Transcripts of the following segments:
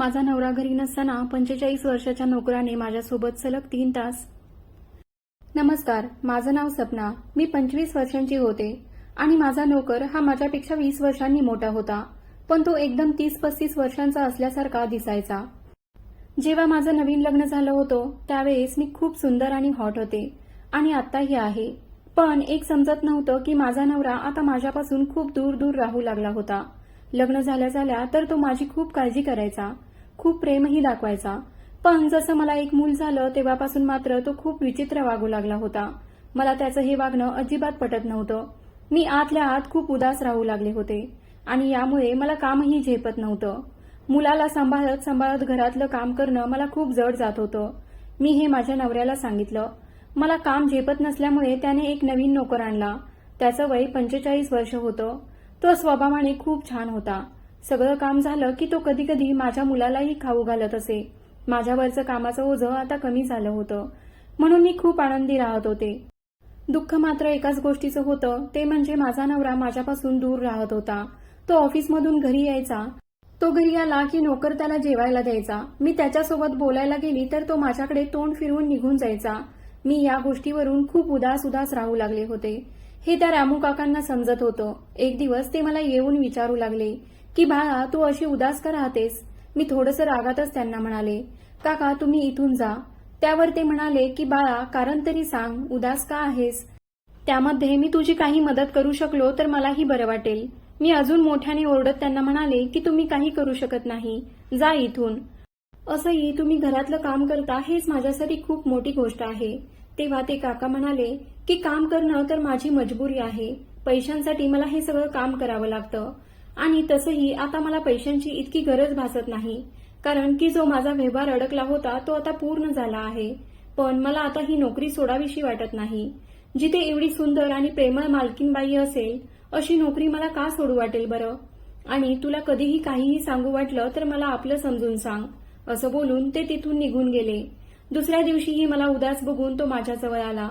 माझा नवरा घरी नसताना पंचेचाळीस वर्षाच्या नोकराने माझ्यासोबत सलग तीन तास. नमस्कार माझं नाव सपना. मी पंचवीस वर्षांची होते. आणि माझा नोकर हा माझ्यापेक्षा वीस वर्षांनी मोठा होता. पण तो एकदम तीस पस्तीस वर्षांचा असल्यासारखा दिसायचा. जेव्हा माझं नवीन लग्न झालं होतं त्यावेळेस मी खूप सुंदर आणि हॉट होते. आणि आत्ताही आहे. पण एक समजत नव्हतं की माझा नवरा आता माझ्यापासून खूप दूर दूर राहू लागला होता. लग्न झाल्या झाल्या तर तो माझी खूप काळजी करायचा. खूप प्रेमही दाखवायचा. पण जसं मला एक मूल झालं तेव्हापासून मात्र तो खूप विचित्र वागू लागला होता. मला त्याचं हे वागणं अजिबात पटत नव्हतं. मी आतल्या आत खूप उदास राहू लागले होते. आणि यामुळे मला कामही झेपत नव्हतं. मुलाला सांभाळत सांभाळत घरातलं काम करणं मला खूप जड जात होतं. मी हे माझ्या नवऱ्याला सांगितलं. मला काम झेपत नसल्यामुळे त्याने एक नवीन नोकर आणला. त्याचं वय पंचेचाळीस वर्ष होतं. तो स्वभावाने खूप छान होता. सगळं काम झालं की तो कधी कधी माझ्या मुलालाही खाऊ घालत असे. माझ्यावरचं कामाचं ओझं आता कमी झालं होतं. म्हणून मी खूप आनंदी राहत होते. दुःख मात्र एकाच गोष्टीचं होतं. ते म्हणजे माझा नवरा माझ्यापासून दूर राहत होता. तो ऑफिसमधून घरी यायचा. तो घरी आला की नोकर त्याला जेवायला द्यायचा. मी त्याच्यासोबत बोलायला गेली तर तो माझ्याकडे तोंड फिरवून निघून जायचा. मी या गोष्टीवरून खूप उदास उदास राहू लागले होते. हे त्या रामू काकांना समजत होतं. एक दिवस ते मला येऊन विचारू लागले. की बाळा तू अशी उदास का राहतेस? मी थोडंसं रागातच त्यांना म्हणाले काका तुम्ही इथून जा. त्यावर ते म्हणाले की बाळा कारण तरी सांग उदास का आहेस? त्यामध्ये मी तुझी काही मदत करू शकलो तर मलाही बरं वाटेल. मी अजून मोठ्याने ओरडत त्यांना म्हणाले की तुम्ही काही करू शकत नाही. जा इथून. असंही तुम्ही घरातलं काम करता हेच माझ्यासाठी खूप मोठी गोष्ट आहे. तेव्हा ते काका म्हणाले की काम करणं तर माझी मजबुरी आहे. पैशांसाठी मला हे सगळं काम करावं लागतं. आणि तसंही आता मला पैशांची इतकी गरज भासत नाही. कारण की जो माझा व्यवहार अडकला होता तो आता पूर्ण झाला आहे. पण मला आता ही नोकरी सोडावीशी वाटत नाही. जिथे एवढी सुंदर आणि प्रेमळ मालकीनबाई असेल अशी नोकरी मला का सोडू वाटेल बरं? आणि तुला कधीही काहीही सांगू वाटलं तर मला आपलं समजून सांग. असं बोलून ते तिथून निघून गेले. दुसऱ्या दिवशीही मला उदास बघून तो माझ्याजवळ आला.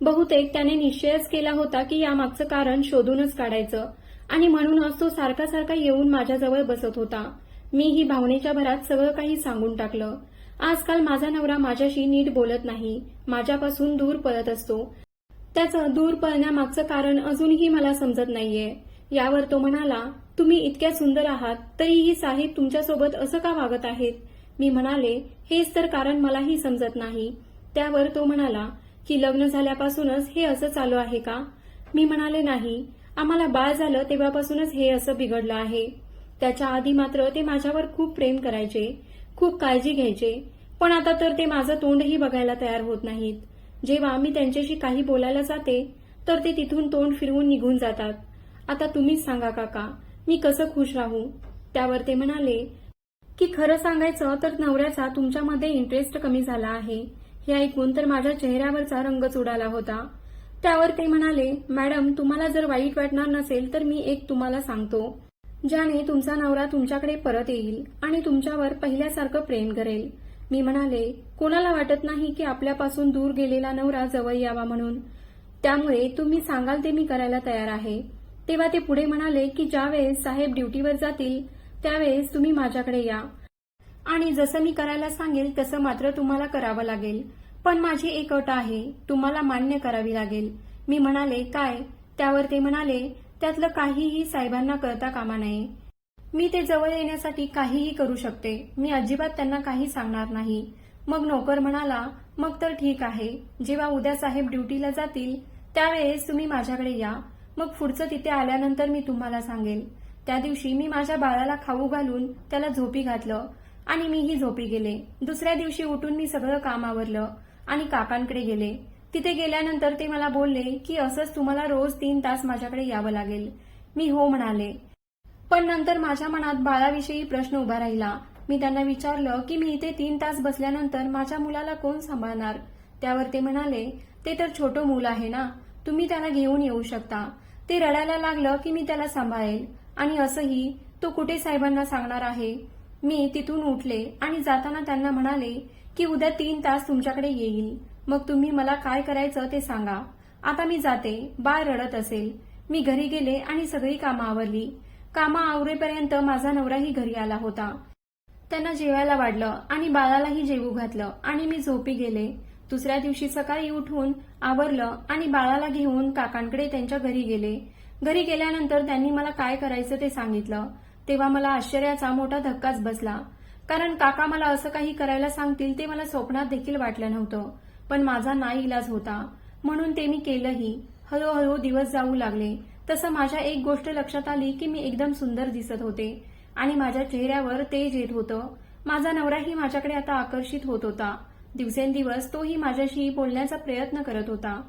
बहुतेक त्याने निश्चयच केला होता की यामागचं कारण शोधूनच काढायचं. आणि म्हणूनच तो सारखा सारखा येऊन माझ्याजवळ बसत होता. मी ही भावनेच्या भरात सगळं काही सांगून टाकलं. आजकाल माझा नवरा माझ्याशी नीट बोलत नाही. माझ्यापासून दूर पळत असतो. त्याचं दूर पळण्यामागचं कारण अजूनही मला समजत नाहीये. यावर तो म्हणाला तुम्ही इतक्या सुंदर आहात तरीही साहेब तुमच्यासोबत असं का वागत आहेत? मी म्हणाले हेच तर कारण मलाही समजत नाही. त्यावर तो म्हणाला की लग्न झाल्यापासूनच हे असं चालू आहे का? मी म्हणाले नाही. आम्हाला बाळ झालं तेव्हापासूनच हे असं बिघडलं आहे. त्याच्या आधी मात्र ते माझ्यावर खूप प्रेम करायचे खूप काळजी घ्यायचे पण आता तर ते माझं तोंडही बघायला तयार होत नाहीत. जेव्हा मी त्यांच्याशी काही बोलायला जाते तर ते तिथून तोंड फिरवून निघून जातात. आता तुम्हीच सांगा काका मी कसं खुश राहू? त्यावर ते म्हणाले की खरं सांगायचं तर नवऱ्याचा तुमच्यामध्ये इंटरेस्ट कमी झाला आहे. हे ऐकून तर माझ्या चेहऱ्यावरचा रंगच उडाला होता. त्यावर ते म्हणाले मॅडम तुम्हाला जर वाईट वाटणार नसेल तर मी एक तुम्हाला सांगतो ज्याने तुमचा नवरा तुमच्याकडे परत येईल आणि तुमच्यावर पहिल्यासारखं प्रेम करेल. मी म्हणाले कोणाला वाटत नाही की आपल्यापासून दूर गेलेला नवरा जवळ यावा म्हणून. त्यामुळे तुम्ही सांगाल ते मी करायला तयार आहे. तेव्हा ते पुढे म्हणाले की ज्यावेळेस साहेब ड्युटीवर जातील त्यावेळेस तुम्ही माझ्याकडे या. आणि जसं मी करायला सांगेल तसं मात्र तुम्हाला करावं लागेल. पण माझी एक अट आहे तुम्हाला मान्य करावी लागेल. मी म्हणाले काय? त्यावर ते म्हणाले त्यातलं काहीही साहेबांना कळता कामा नये. मी ते जवळ येण्यासाठी काहीही करू शकते. मी अजिबात त्यांना काही सांगणार नाही. मग नोकर म्हणाला मग तर ठीक आहे. जेव्हा उद्या साहेब ड्युटीला जातील त्यावेळेस तुम्ही माझ्याकडे या. मग पुढचं तिथे आल्यानंतर मी तुम्हाला सांगेल. त्या दिवशी मी माझ्या बाळाला खाऊ घालून त्याला झोपी घातलं आणि मीही झोपी गेले. दुसऱ्या दिवशी उठून मी सगळं काम आवरलं. आणि काकांकडे गेले. तिथे गेल्यानंतर ते मला बोलले की असंच तुम्हाला रोज तीन तास माझ्याकडे यावं लागेल. मी हो म्हणाले. पण नंतर माझ्या मनात बाळाविषयी प्रश्न उभा राहिला. मी त्यांना विचारलं की मी इथे तीन तास बसल्यानंतर माझ्या मुलाला कोण सांभाळणार? त्यावर ते म्हणाले ते तर छोटं मूल आहे ना. तुम्ही त्याला घेऊन येऊ शकता. ते रडायला लागलं की मी त्याला सांभाळेल. आणि असंही तो कुठे साहेबांना सांगणार आहे? मी तिथून उठले आणि जाताना त्यांना म्हणाले की उद्या तीन तास तुमच्याकडे येईल. मग तुम्ही मला काय करायचं ते सांगा. आता मी जाते. बाळ रडत असेल. मी घरी गेले आणि सगळी कामं आवरली. कामं आवरेपर्यंत माझा नवराही घरी आला होता. त्यांना जेवायला वाढलं आणि बाळालाही जेवू घातलं आणि मी झोपी गेले. दुसऱ्या दिवशी सकाळी उठून आवरलं आणि बाळाला घेऊन काकांकडे त्यांच्या घरी गेले. घरी गेल्यानंतर त्यांनी मला काय करायचं ते सांगितलं. तेव्हा मला आश्चर्याचा मोठा धक्काच बसला. कारण काका मला असं काही करायला सांगतील ते मला स्वप्नात देखील वाटलं नव्हतं. पण माझा नाही इलाज होता. म्हणून ते मी केलंही. हळूहळू दिवस जाऊ लागले. तसं माझ्या एक गोष्ट लक्षात आली की मी एकदम सुंदर दिसत होते. आणि माझ्या चेहऱ्यावर तेज येत होतं. माझा नवराही माझ्याकडे आता आकर्षित होत होता. दिवसेंदिवस तोही माझ्याशी बोलण्याचा प्रयत्न करत होता.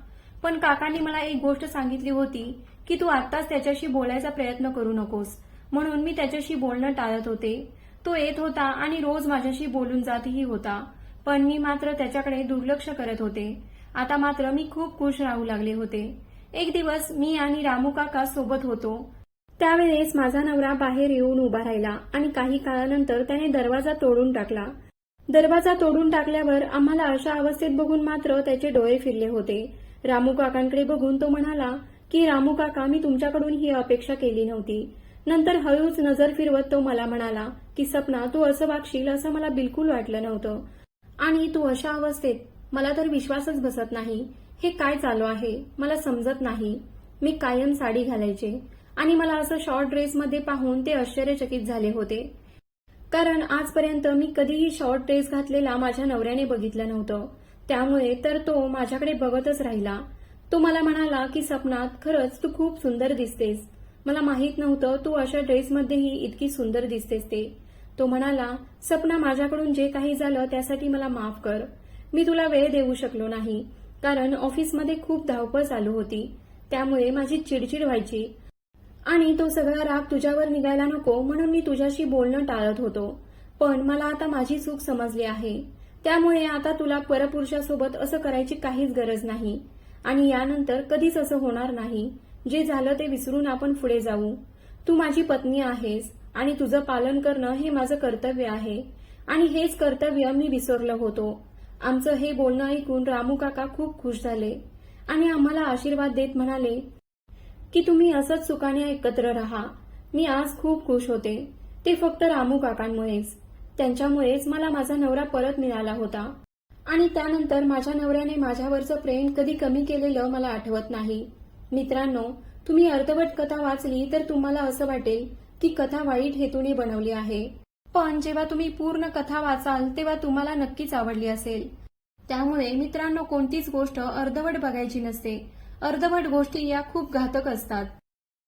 पण काकांनी मला एक गोष्ट सांगितली होती की तू आत्ताच त्याच्याशी बोलायचा प्रयत्न करू नकोस. म्हणून मी त्याच्याशी बोलणं टाळत होते. तो येत होता आणि रोज माझ्याशी बोलून जातही होता. पण मी मात्र त्याच्याकडे दुर्लक्ष करत होते. आता मात्र मी खूप खुश राहू लागले होते. एक दिवस मी आणि रामू काका सोबत होतो. त्यावेळेस माझा नवरा बाहेर येऊन उभा राहिला आणि काही काळानंतर त्याने दरवाजा तोडून टाकला. दरवाजा तोडून टाकल्यावर आम्हाला अशा अवस्थेत बघून मात्र त्याचे डोळे फिरले होते. रामू काकांकडे बघून तो म्हणाला की रामू काका मी तुमच्याकडून ही अपेक्षा केली नव्हती. नंतर हळूच नजर फिरवत तो मला म्हणाला की सपना तू असं वागशील असं मला बिलकुल वाटलं नव्हतं. आणि तू अशा अवस्थेत मला तर विश्वासच बसत नाही. हे काय चालू आहे? मला समजत नाही. मी कायम साडी घालायचे. आणि मला असं शॉर्ट ड्रेसमध्ये पाहून ते आश्चर्यचकित झाले होते. कारण आजपर्यंत मी कधीही शॉर्ट ड्रेस घातलेला माझ्या नवऱ्याने बघितलं नव्हतं. त्यामुळे तर तो माझ्याकडे बघतच राहिला. तो मला म्हणाला की सपनात खरंच तू खूप सुंदर दिसतेस. मला माहीत नव्हतं तू अशा ड्रेसमध्येही इतकी सुंदर दिसतेस ते. तो म्हणाला सपना माझ्याकडून जे काही झालं त्यासाठी मला माफ कर. मी तुला वेळ देऊ शकलो नाही कारण ऑफिसमध्ये खूप धावपळ चालू होती. त्यामुळे माझी चिडचिड व्हायची. आणि तो सगळा राग तुझ्यावर निघायला नको म्हणून मी तुझ्याशी बोलणं टाळत होतो. पण मला आता माझी चूक समजली आहे. त्यामुळे आता तुला परपुरुषासोबत असं करायची काहीच गरज नाही. आणि यानंतर कधीच असं होणार नाही. जे झालं ते विसरून आपण पुढे जाऊ. तू माझी पत्नी आहेस आणि तुझं पालन करणं हे माझं कर्तव्य आहे. आणि हेच कर्तव्य मी विसरलं होतो. आमचं हे बोलणं ऐकून रामू काका खूप खुश झाले आणि आम्हाला आशीर्वाद देत म्हणाले की तुम्ही असंच सुखाने एकत्र राहा. मी आज खूप खुश होते. ते फक्त रामू काकांमुळेच. त्यांच्यामुळेच मला माझा नवरा परत मिळाला होता. आणि त्यानंतर माझ्या नवऱ्याने माझ्यावरचं प्रेम कधी कमी केलेलं मला आठवत नाही. मित्रांनो तुम्ही अर्धवट कथा वाचली तर तुम्हाला असं वाटेल की कथा वाईट हेतूने बनवली आहे. पण जेव्हा तुम्ही पूर्ण कथा वाचाल तेव्हा तुम्हाला नक्कीच आवडली असेल. त्यामुळे मित्रांनो कोणतीच गोष्ट अर्धवट बघायची नसते. अर्धवट गोष्टी या खूप घातक असतात.